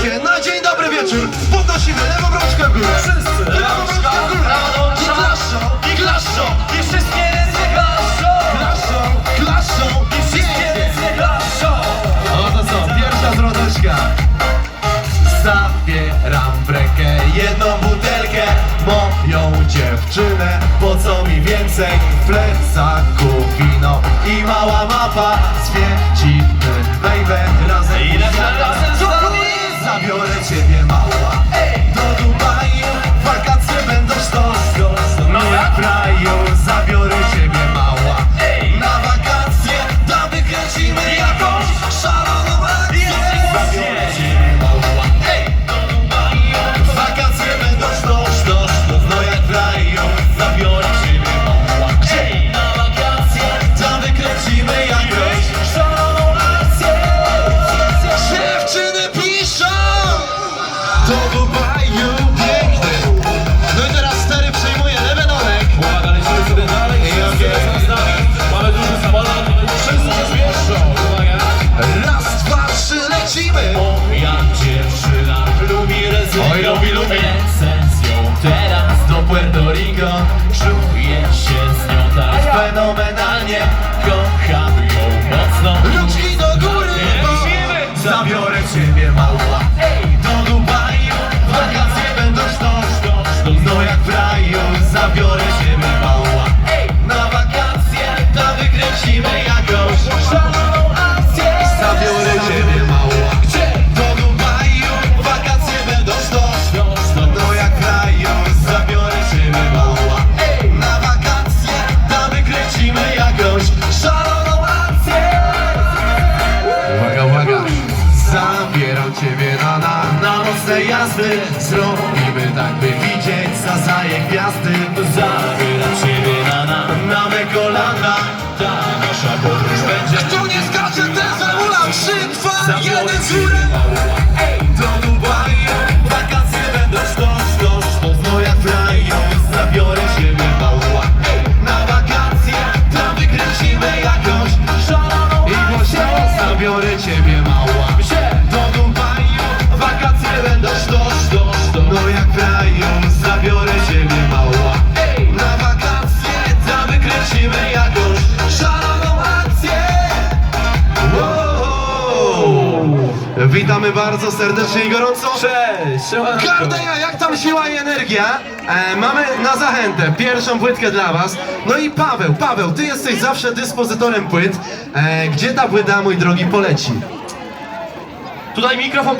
razie na dzień dobry wieczór podnosimy lewą rączkę w górę. Wszyscy! Lewą rączkę w górę. I klaszczą, i klaszczą, I wszystkie ręce klaszczą! klaszczą, klaszczą. I wszystkie ręce klaszczą! Oto co, pierwsza zwroteczka. Zabieram w rękę jedną butelkę Moją dziewczynę, po co mi więcej W plecaku wino i mała mapa Zwiedzimy baby Dubaju piękny No i teraz stery przejmuje lewy norek sobie dalej. Z nami. Mamy duży samolot. Wszyscy się zmieszczą. Uwaga. Raz, dwa, trzy, lecimy Moja dziewczyna lubi. Oj, lubi, teraz do Puerto Rico. Czuję się z nią tak fenomenalnie. Kocham ją mocno. Rączki do góry Lecimy. Zabiorę ciebie mała Zabieram ciebie na, na, na nocne jazdy. Zrobimy tak by widzieć za zaje gwiazdy. Zabieram ciebie na, na, na me kolana. Ta nasza podróż będzie Kto nie skacze ten zamulał 3, 2, 1, 0 Zabiorę ciebie mała Gdzie? Do Dubaju Wakacje będą sztos, sztos, sztos No jak w raju Zabiorę ciebie mała Ej! Na wakacje Tam wykręcimy jakąś Witamy bardzo serdecznie i gorąco Cześć! Gardeja, jak tam siła i energia? E, mamy na zachętę pierwszą płytkę dla was. No i Paweł, Paweł, ty jesteś zawsze dyspozytorem płyt. E, gdzie ta płyta, mój drogi, poleci? Tutaj mikrofon